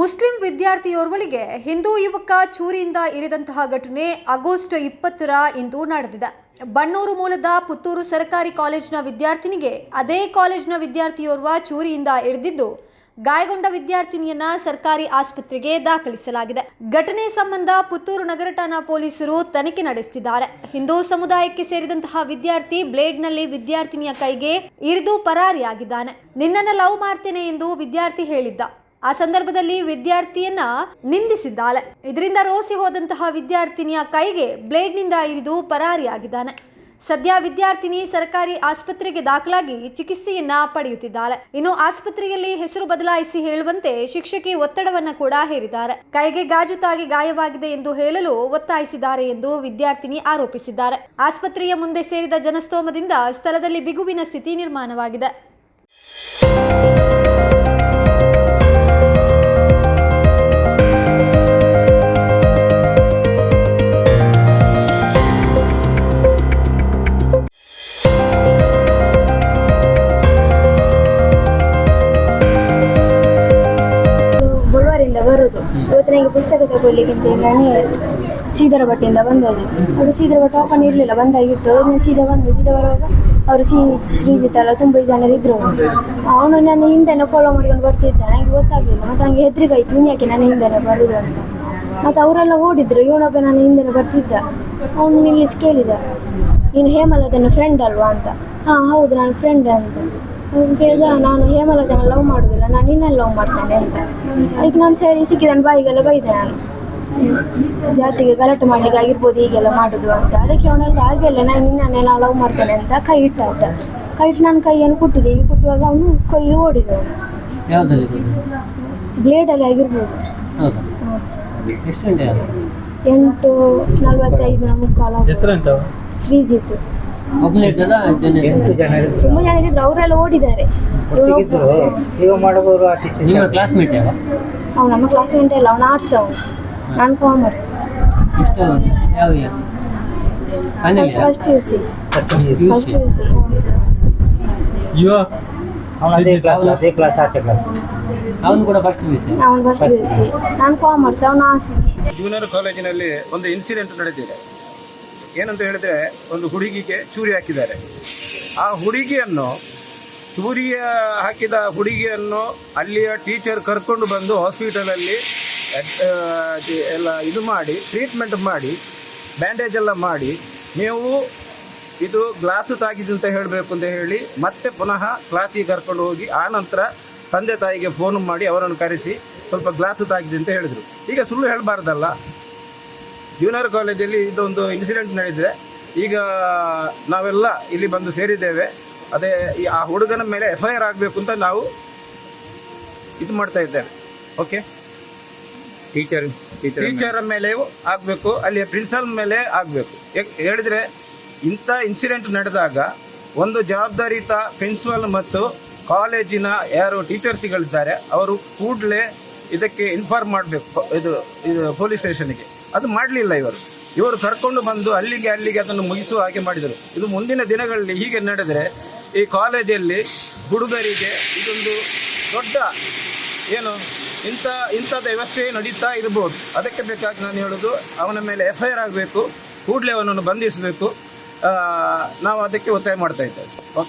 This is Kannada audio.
ಮುಸ್ಲಿಂ ವಿದ್ಯಾರ್ಥಿಯೋರ್ವಳಿಗೆ ಹಿಂದೂ ಯುವಕ ಚೂರಿಯಿಂದ ಇರಿದಂತಹ ಘಟನೆ ಆಗಸ್ಟ್ ಇಪ್ಪತ್ತರ ಇಂದು ನಡೆದಿದೆ. ಬಣ್ಣೂರು ಮೂಲದ ಪುತ್ತೂರು ಸರ್ಕಾರಿ ಕಾಲೇಜಿನ ವಿದ್ಯಾರ್ಥಿನಿಗೆ ಅದೇ ಕಾಲೇಜಿನ ವಿದ್ಯಾರ್ಥಿಯೋರ್ವ ಚೂರಿಯಿಂದ ಇರಿದಿದ್ದು ಗಾಯಗೊಂಡ ವಿದ್ಯಾರ್ಥಿನಿಯನ್ನ ಸರ್ಕಾರಿ ಆಸ್ಪತ್ರೆಗೆ ದಾಖಲಿಸಲಾಗಿದೆ. ಘಟನೆ ಸಂಬಂಧ ಪುತ್ತೂರು ನಗರ ಠಾಣಾ ಪೊಲೀಸರು ತನಿಖೆ ನಡೆಸುತ್ತಿದ್ದಾರೆ. ಹಿಂದೂ ಸಮುದಾಯಕ್ಕೆ ಸೇರಿದಂತಹ ವಿದ್ಯಾರ್ಥಿ ಬ್ಲೇಡ್ನಲ್ಲಿ ವಿದ್ಯಾರ್ಥಿನಿಯ ಕೈಗೆ ಇರಿದು ಪರಾರಿಯಾಗಿದ್ದಾನೆ. ನಿನ್ನನ್ನು ಲವ್ ಮಾಡ್ತೇನೆ ಎಂದು ವಿದ್ಯಾರ್ಥಿ ಹೇಳಿದ್ದ. ಆ ಸಂದರ್ಭದಲ್ಲಿ ವಿದ್ಯಾರ್ಥಿಯನ್ನ ನಿಂದಿಸಿದ್ದಾಳೆ. ಇದರಿಂದ ರೋಸಿ ಹೋದಂತಹ ವಿದ್ಯಾರ್ಥಿನಿಯ ಕೈಗೆ ಬ್ಲೇಡ್ನಿಂದ ಇರಿದು ಪರಾರಿಯಾಗಿದ್ದಾನೆ. ಸದ್ಯ ವಿದ್ಯಾರ್ಥಿನಿ ಸರ್ಕಾರಿ ಆಸ್ಪತ್ರೆಗೆ ದಾಖಲಾಗಿ ಚಿಕಿತ್ಸೆಯನ್ನ ಪಡೆಯುತ್ತಿದ್ದಾಳೆ. ಇನ್ನು ಆಸ್ಪತ್ರೆಯಲ್ಲಿ ಹೆಸರು ಬದಲಾಯಿಸಿ ಹೇಳುವಂತೆ ಶಿಕ್ಷಕಿ ಒತ್ತಡವನ್ನ ಕೂಡ ಹೇರಿದ್ದಾರೆ. ಕೈಗೆ ಗಾಜು ತಾಗಿ ಗಾಯವಾಗಿದೆ ಎಂದು ಹೇಳಲು ಒತ್ತಾಯಿಸಿದ್ದಾರೆ ಎಂದು ವಿದ್ಯಾರ್ಥಿನಿ ಆರೋಪಿಸಿದ್ದಾರೆ. ಆಸ್ಪತ್ರೆಯ ಮುಂದೆ ಸೇರಿದ ಜನಸ್ತೋಮದಿಂದ ಸ್ಥಳದಲ್ಲಿ ಬಿಗುವಿನ ಸ್ಥಿತಿ ನಿರ್ಮಾಣವಾಗಿದೆ. ಬರುದು ಇವತ್ತು ನನಗೆ ಪುಸ್ತಕ ತಗೊಳ್ಳಿಕ್ಕೆ ಅಂತ ಹೇಳಿ ನಾನು ಸೀದರ ಭಟ್ಟಿಂದ ಬಂದದ್ದು. ಅದು ಸೀದರ ಭಟ್ ಓಪನ್ ಇರಲಿಲ್ಲ, ಬಂದಾಗಿತ್ತು. ನಾನು ಸೀದಾ ಬಂದೆ, ಸೀದಾ ಬರುವಾಗ ಅವರು ಶ್ರೀ, ಶ್ರೀಜಿತ್ ಅಲ್ಲ, ತುಂಬ ಜನರು ಇದ್ರು ಅವನು ನನ್ನ ಹಿಂದೆನೇ ಫಾಲೋ ಮಾಡ್ಕೊಂಡು ಬರ್ತಿದ್ದ. ನನಗೆ ಗೊತ್ತಾಗಲಿಲ್ಲ. ಮತ್ತು ಹಂಗೆ ಹೆದ್ರಿಗಾಯ್ತು ಇನ್ನು ಯಾಕೆ ನನ್ನ ಹಿಂದೆನೇ ಬರುದು ಅಂತ. ಮತ್ತು ಅವರೆಲ್ಲ ಓಡಿದ್ರು. ಇವನೊಬ್ಬ ನನ್ನ ಹಿಂದೆನೇ ಬರ್ತಿದ್ದ. ಅವನು ನಿಲ್ಲಿಸಿ ಕೇಳಿದ. ನೀನು ಹೇಮಲದನ ಫ್ರೆಂಡ್ ಅಲ್ವಾ ಅಂತ. ಹಾಂ, ಹೌದು, ನಾನು ಫ್ರೆಂಡ್ ಅಂತ. ಅವ್ನು ಕೇಳಿದ ನಾನು ಹೇಮಲತನ ಲವ್ ಮಾಡೋದಿಲ್ಲ ನಾನು ನಿನ್ನ ಲವ್ ಮಾಡ್ತೇನೆ ಅಂತ. ಅದಕ್ಕೆ ನಾನು ಸರಿ ಸಿಕ್ಕಿದ್ದಾನೆ ಬಾಯಿಗೆಲ್ಲ ಬೈದೆ ನಾನು. ಜಾತಿಗೆ ಗಲಾಟೆ ಮಾಡ್ಲಿಕ್ಕೆ ಆಗಿರ್ಬೋದು ಹೀಗೆಲ್ಲ ಮಾಡುದು ಅಂತ. ಅದಕ್ಕೆ ಅವನೆಲ್ಲ ಹಾಗೆಲ್ಲ ನಾನು ನಿನ್ನೆ ನಾನು ಲವ್ ಮಾಡ್ತೇನೆ ಅಂತ ಕೈ ಇಟ್ಟ ಅವಟ. ಕೈ ಇಟ್ಟು ನಾನು ಕೈಯನ್ನು ಕುಟ್ಟಿದೆ. ಈಗ ಕುಟ್ಟುವಾಗ ಅವನು ಕೊಯ್ದು ಓಡಿದ ಅವನು. ಬ್ಲೇಡಲ್ಲಿ ಆಗಿರ್ಬೋದು. ಎಂಟು ನಲ್ವತ್ತೈದು ಮುಕ್ಕಾಲು ಕಾಲ ಶ್ರೀಜಿತ್. ಎಂಟು ಜನ ಇದ್ರು ತುಂಬ ಜನ ಇದ್ರು ಅವರೆಲ್ಲ ಓಡಿದ್ದಾರೆ. ಒಟ್ಟಿಗಿದ್ರು? ಈಗ ಮಾಡಬಹುದು ಆ ಟೀಚರ್ ನಿಮ್ಮ ಕ್ಲಾಸ್ಮೇಟ್ ಯಾವ ಅವ್ನು ನಮ್ಮ ಕ್ಲಾಸ್ಮೇಟ್ ಅಲ್ಲ ಅವ್ನು ಆರ್ಟ್ಸ್ ಅವನು. ನಾನು ಕಾಮರ್ಸ್ ಎಷ್ಟು? ಯಾವ year? final year? First P U C first P U C ಇವ ಅವನ ಅದೇ ಕ್ಲಾಸ್ ಅದೇ ಕ್ಲಾಸ್ ಆಚೆ ಕ್ಲಾಸ್ ಅವನು ಕೂಡ ಫಸ್ಟ್ ಪಿ ಸಿ ಅವನು ಫಸ್ಟ್ ಪಿ ಯು ಸಿ ನಾನು ಕಾಮರ್ಸ್ ಅವನು ಆರ್ಟ್ಸ್ ಜೂನಿಯರ್ ಕಾಲೇಜಿನಲ್ಲಿ ಒಂದು ಇನ್ಸಿಡೆಂಟ್ ನಡೆದಿದೆ ಏನಂತ ಹೇಳಿದ್ರೆ ಒಂದು ಹುಡುಗಿಗೆ ಚೂರಿ ಹಾಕಿದ್ದಾರೆ. ಆ ಹುಡುಗಿಯನ್ನು ಚೂರಿಯ ಹಾಕಿದ ಹುಡುಗಿಯನ್ನು ಅಲ್ಲಿಯ ಟೀಚರ್ ಕರ್ಕೊಂಡು ಬಂದು ಹಾಸ್ಪಿಟಲಲ್ಲಿ ಎಲ್ಲ ಇದು ಮಾಡಿ ಟ್ರೀಟ್ಮೆಂಟ್ ಮಾಡಿ ಬ್ಯಾಂಡೇಜ್ ಎಲ್ಲ ಮಾಡಿ, ನೀವು ಇದು ಗ್ಲಾಸ್ ತಾಗಿದೆ ಅಂತ ಹೇಳಬೇಕು ಅಂತ ಹೇಳಿ ಮತ್ತೆ ಪುನಃ ಕ್ಲಾಸಿಗೆ ಕರ್ಕೊಂಡು ಹೋಗಿ ಆ ನಂತರ ತಂದೆ ತಾಯಿಗೆ ಫೋನ್ ಮಾಡಿ ಅವರನ್ನು ಕರೆಸಿ ಸ್ವಲ್ಪ ಗ್ಲಾಸ್ ತಾಗಿದೆ ಅಂತ ಹೇಳಿದರು. ಈಗ ಸುಳ್ಳು ಹೇಳಬಾರ್ದಲ್ಲ. ಜೂನಿಯರ್ ಕಾಲೇಜಲ್ಲಿ ಇದೊಂದು ಇನ್ಸಿಡೆಂಟ್ ನಡೆದಿದೆ. ಈಗ ನಾವೆಲ್ಲ ಇಲ್ಲಿ ಬಂದು ಸೇರಿದ್ದೇವೆ. ಅದೇ ಆ ಹುಡುಗನ ಮೇಲೆ ಎಫ್ ಐ ಆರ್ ಆಗಬೇಕು ಅಂತ ನಾವು ಇದು ಮಾಡ್ತಾ ಇದ್ದೇವೆ. ಓಕೆ ಟೀಚರ್ ಟೀಚರ್ ಮೇಲೆ. ಮೇಲೆಯೂ ಆಗಬೇಕು ಅಲ್ಲಿ ಪ್ರಿನ್ಸಿಪಲ್ ಮೇಲೆ ಆಗಬೇಕು ಹೇಳಿದ್ರೆ ಇಂಥ ಇನ್ಸಿಡೆಂಟ್ ನಡೆದಾಗ ಒಂದು ಜವಾಬ್ದಾರಿಯುತ ಪ್ರಿನ್ಸಿಪಲ್ ಮತ್ತು ಕಾಲೇಜಿನ ಯಾರು ಟೀಚರ್ಸ್ಗಳಿದ್ದಾರೆ ಅವರು ಕೂಡಲೇ ಇದಕ್ಕೆ ಇನ್ಫಾರ್ಮ್ ಮಾಡಬೇಕು ಇದು ಇದು ಪೊಲೀಸ್ ಸ್ಟೇಷನ್ಗೆ ಅದು ಮಾಡಲಿಲ್ಲ ಇವರು. ಇವರು ಕರ್ಕೊಂಡು ಬಂದು ಅಲ್ಲಿಗೆ ಅಲ್ಲಿಗೆ ಅದನ್ನು ಮುಗಿಸುವ ಹಾಗೆ ಮಾಡಿದರು. ಇದು ಮುಂದಿನ ದಿನಗಳಲ್ಲಿ ಹೀಗೆ ನಡೆದರೆ ಈ ಕಾಲೇಜಲ್ಲಿ ಹುಡುಗರಿಗೆ ಇದೊಂದು ದೊಡ್ಡ ಏನು ಇಂಥ ಇಂಥದ್ದು ವ್ಯವಸ್ಥೆ ನಡೀತಾ ಇರ್ಬೋದು. ಅದಕ್ಕೆ ಬೇಕಾಗಿ ನಾನು ಹೇಳೋದು, ಅವನ ಮೇಲೆ ಎಫ್ ಐ ಆರ್ ಆಗಬೇಕು, ಕೂಡಲೇ ಅವನನ್ನು ಬಂಧಿಸಬೇಕು. ನಾವು ಅದಕ್ಕೆ ಒತ್ತಾಯ ಮಾಡ್ತಾ ಇದ್ದೇವೆ. ಓಕೆ